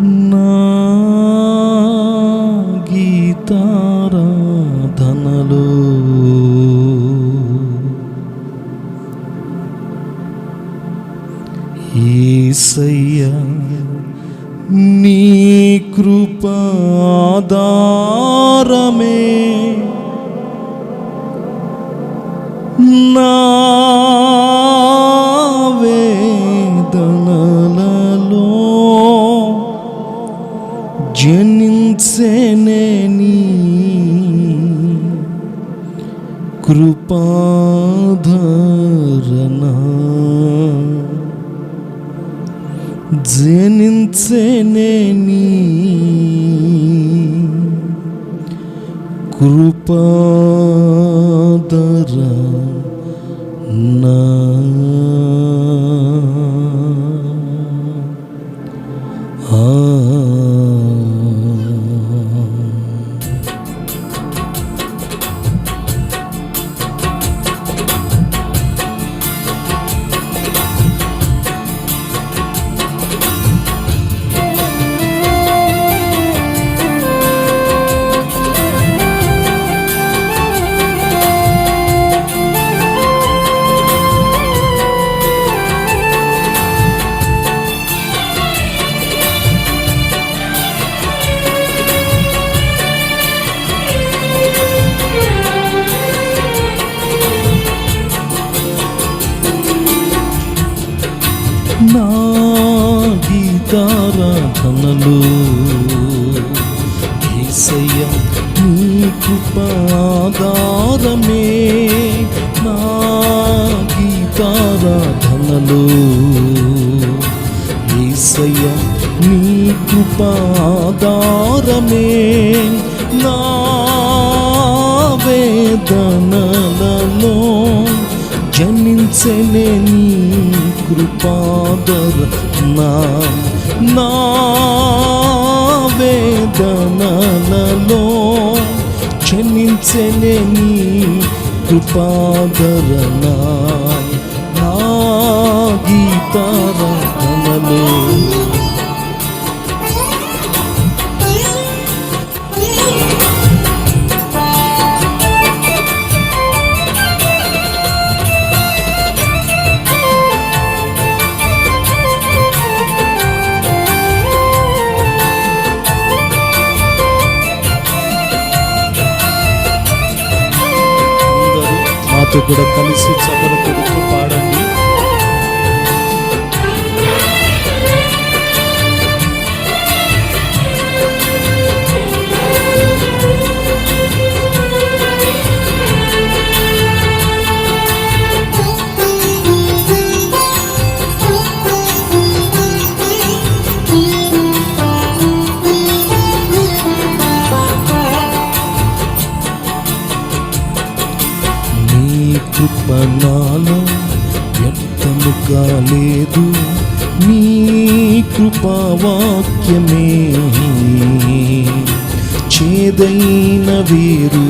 నా ఈసయ్య నీ కృపాదా grupo కృపాదారమే నా గీతారాధనలు. ఏసయ్య నీ కృపాదారమే నా వేదనలలో. జనించలే నీ కృపాదర నా వేదనలలో. క్షమించలేని కృపాదరణ. నా గీతారాధనలో. మాతో కూడా కలిసి చదర కొడుతూ పాడండి. కృపావాక్యమే చేదైన వేరు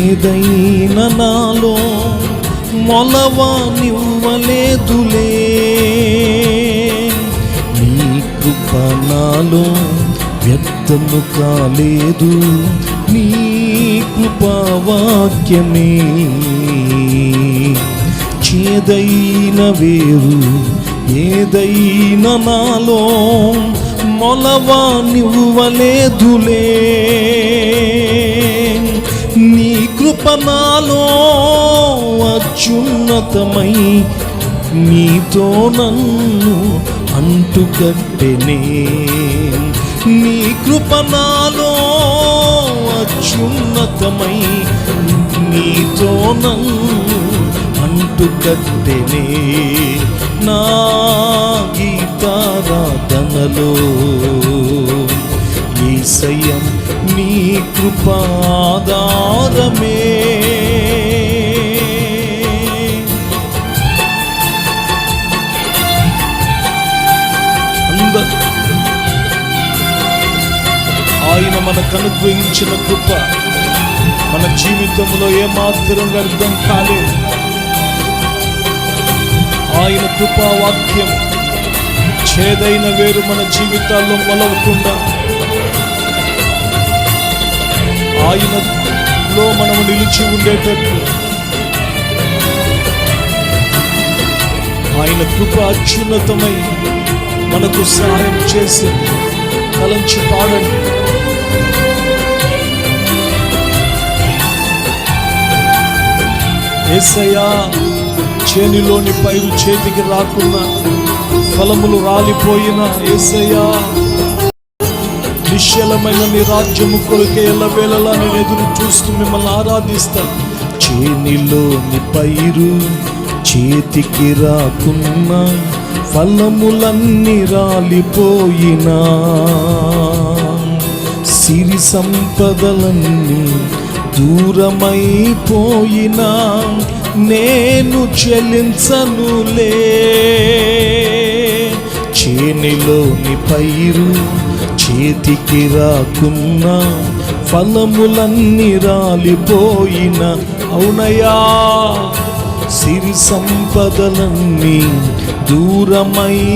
ఏదైన నాలో మొలవనివ్వలేదులే నీ కృపణాలో వ్యక్తము కాలేదు నీ కృపావాక్యమే చేదైన వేరు ఏదైనా నాలో మొలవా నివ్వలేదులే. నీ కృప నాలో అత్యున్నతమై నీతో నన్ను అంటుకట్టెనే నీ కృప నాలో అత్యున్నతమై నీతో నన్ను అంటుకట్టెనే నా గీతారాధనలో ఈసయం నీ కృపాదారమే ఆయన మనకు అనుగ్రహించిన కృప మన జీవితంలో ఏమాత్రం వ్యర్థం కాలేదు. ఆయన కృపావాక్యం చేదైన వేరు మన జీవితాల్లో మొలవకుండా ఆయనలో మనము నిలిచి ఉండేటట్టు ఆయన కృప అత్యున్నతమై మనకు సహాయం చేసి తలంచి పాడండి. ఏసయ్యా చేనిలోని పైరు చేతికి రాకున్నా ఫలములు రాలిపోయిన ఏసయ్యా. నిశ్చలమైన నీ రాజ్యము కొరకే ఎల్లవేళలా నేను ఎదురు చూస్తూ మిమ్మల్ని ఆరాధిస్తాను. చేనిలోని పైరు చేతికి రాకున్నా ఫలములన్నీ రాలిపోయినా. సిరి సంపదలన్నీ దూరమైపోయినా. నేను చెల్లించనులే చేనిలోని పైరు చేతికి రాకున్నా ఫలములన్నీ రాలిపోయిన అవునయా సిరి సంపదలన్నీ దూరమైపోయినా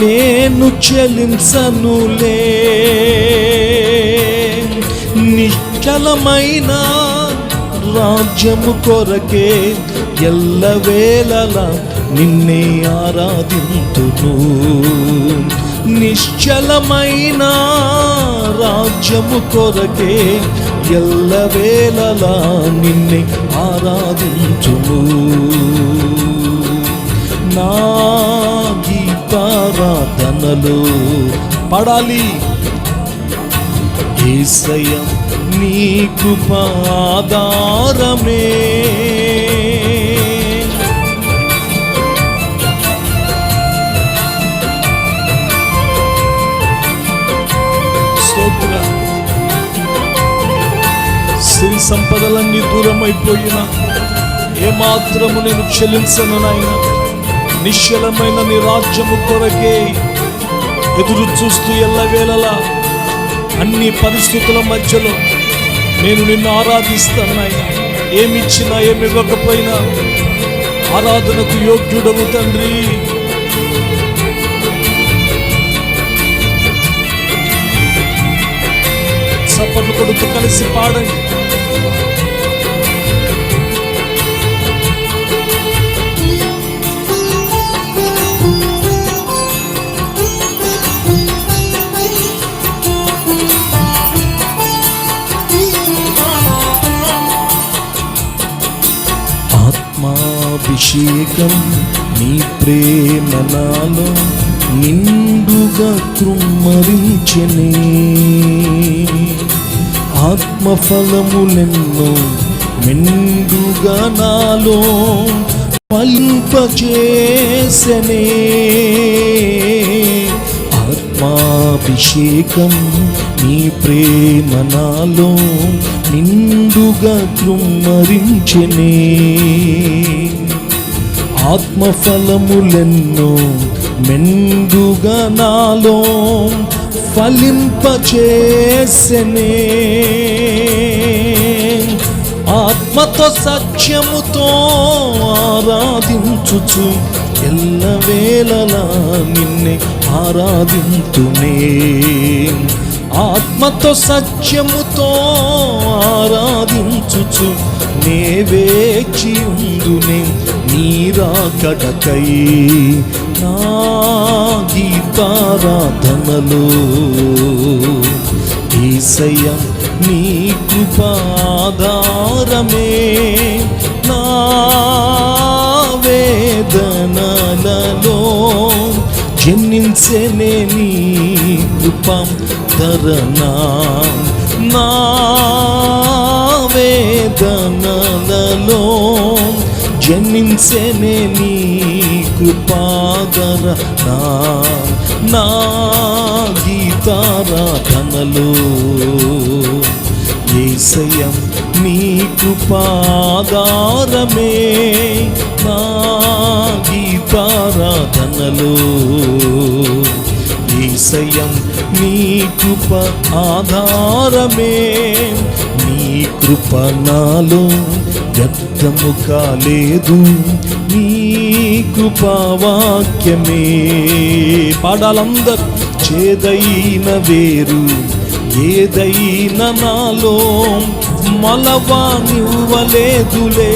నేను చెల్లించనులే నిశ్చలమైన రాజ్యము కొరకే ఎల్లవేళలా నిన్నే ఆరాధింతును. నిశ్చలమైన రాజ్యము కొరకే ఎల్లవేళలా నిన్నే ఆరాధించును నా గీతారాధనలో పడాలి. ఏసయ్య నీ కృపాధారమే సిరి సంపదలన్నీ అయిపోయిన ఏమాత్రము నేను చెల్లించను నాయన. నిశ్చలమైన నీ రాజ్యము కొరకే ఎదురు చూస్తూ ఎల్లవేళలా అన్ని పరిస్థితుల మధ్యలో నేను నిన్ను ఆరాధిస్తాను ఏమిచ్చినా ఏమి ఇవ్వకపోయినా ఆరాధనకు యోగ్యుడవు తండ్రి. చప్పట్లు కొడుతూ కలిసి పాడండి. ఆత్మాభిషేకం నీ ప్రేమ నాలో నిండుగా కృమ్మరించనే. ఆత్మఫలములెన్నో మెండుగా నాలో ఫలింపచేసనే ఆత్మాభిషేకం నీ ప్రేమ నాలో నిండుగా కృమ్మరించనే ఆత్మఫలములెన్నో మెండుగా నాలో ఫలింపచేసనే. ఆత్మతో సత్యముతో ఆరాధించుచు ఎల్లవేళలా నిన్నే ఆరాధింతునే. ఆత్మతో సత్యముతో ఆరాధించుచు నే వేచి ఉందునే నీరాకడకై నా గీతారాధనలో ఈసయ్య నీ కృపాధారమే నా వేదనలలో. జన్మించెనే నీ కృపం ధరణ. నా వేదనలలో జన్మించెనే నీ కృపాదర నా నా గీతారాధనలో. ఏసయం నీ కృపాదారమే నా గీతారాధనలో. ఏసయం నీ కృప ఆధారమే. నీ కృప నాలో వ్యర్థము కాలేదు. నీ కృపావాక్యమే పాడాలందరూ చేదైన వేరు ఏదైనా నాలో మలవా నివ్వలేదులే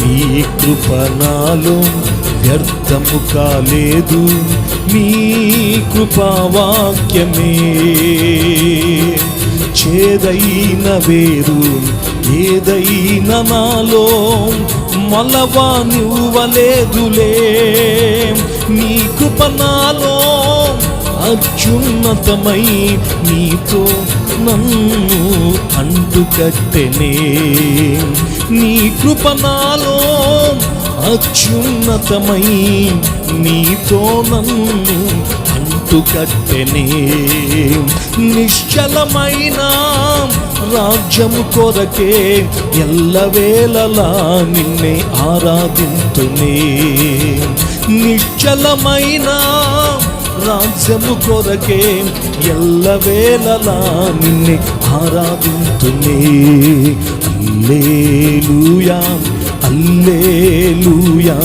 నీ కృప నాలో వ్యర్థము కాలేదు. మీ కృపావాక్యమే. చేదైన వేరు ఏదైన నాలో మలవా నువ్వలేదులే. నీ కృప నాలో అత్యున్నతమై నీతో నన్ను అంటుకట్టెనే. నీ కృప నాలో అత్యున్నతమై నీతో నన్ను అంటుకట్టెనే. నిశ్చలమైన రాజ్యము కొరకే ఎల్లవేళలా నిన్నే ఆరాధింతునే. నిశ్చలమైన రాజ్యము కొరకే ఎల్లవేళలా నిన్నే ఆరాధింతునే. అల్లేలుయా అల్లేలుయా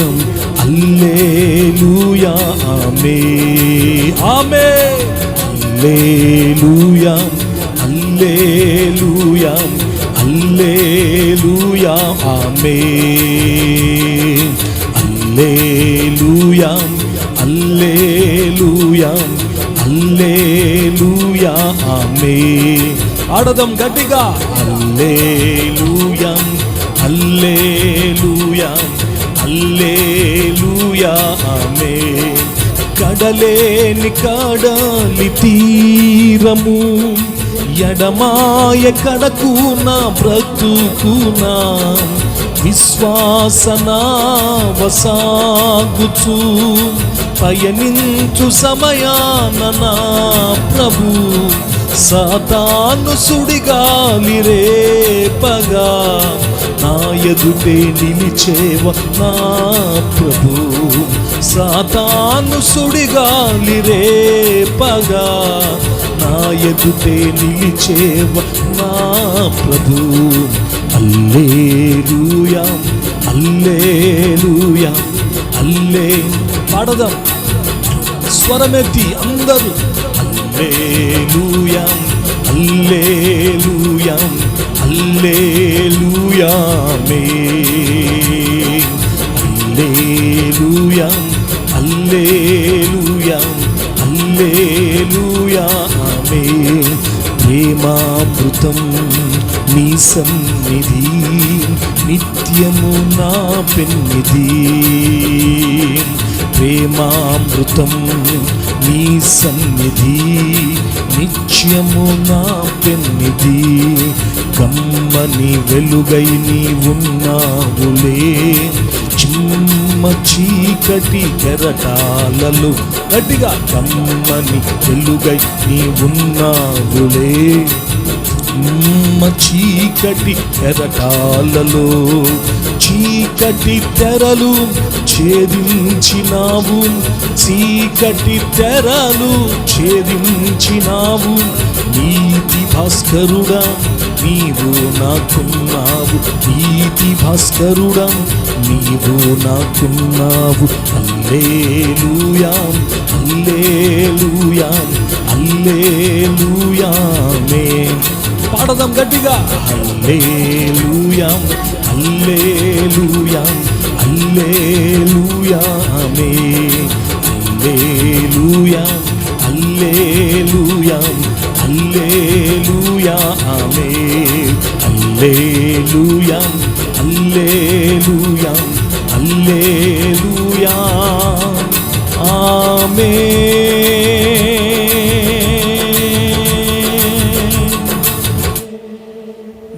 అల్లేలుయా ఆమె ఆమె అల్లేలుయా అల్లేలుయా అల్లేలుయా ఆమె అల్లేలుయా అల్లేలుయా అల్లేలుయా ఆమె ఆడదాం గట్టిగా. అల్లేలుయా. కడలేని కాడాలి తీరము. ఎడమాయ కడకు నా బ్రతుకునా. విశ్వాసనా వసాగుచు పయనించు సమయాన నా ప్రభు. సాతాను సుడిగాలి రేపగా నా ఎదుటే నిలిచేవ నా ప్రభు. సాతాను సుడిగాలి రేపగా నా ఎదుటే నిలిచేవ నా ప్రభు? అల్లేలుయా అల్లేలుయా అల్లే. పాడదాం. స్వరమెత్తి అందరూ. అల్లేలుయా అల్లేలుయా అల్లేలుయా మే అల్లేలుయా అల్లేలుయా ఆమె ప్రేమామృతం నీ సన్నిధి నిత్యము నా పెన్నిధి. ప్రేమామృతం నీ సన్నిధి నిత్యము నా పెన్నిధి. కమ్మని వెలుగై నీ ఉన్నావులే చిమ్మ చీకటి కెరటాలలో గట్టిగా కమ్మని చెల్లుగై నీ ఉన్నావులే చీకటి కెరటాలలో చీకటి తెరలు ఛేదించినావు. చీకటి తెరలు ఛేదించినావు. నీతి భాస్కరుడా నీవు నాకున్నావు. నీతి భాస్కరుడా నీవు నాకున్నావు. అల్లేలుయాం అల్లేలుయాం అల్లేలుయామే పాడదాం గట్టిగా. అల్లేలుయా అల్లేలుయా అల్లేలుయా మే అల్లేలుయా అల్లేలుయా అల్లేలుయా ఆమె అల్లేలుయా అల్లేలుయా అల్లేలుయా ఆమె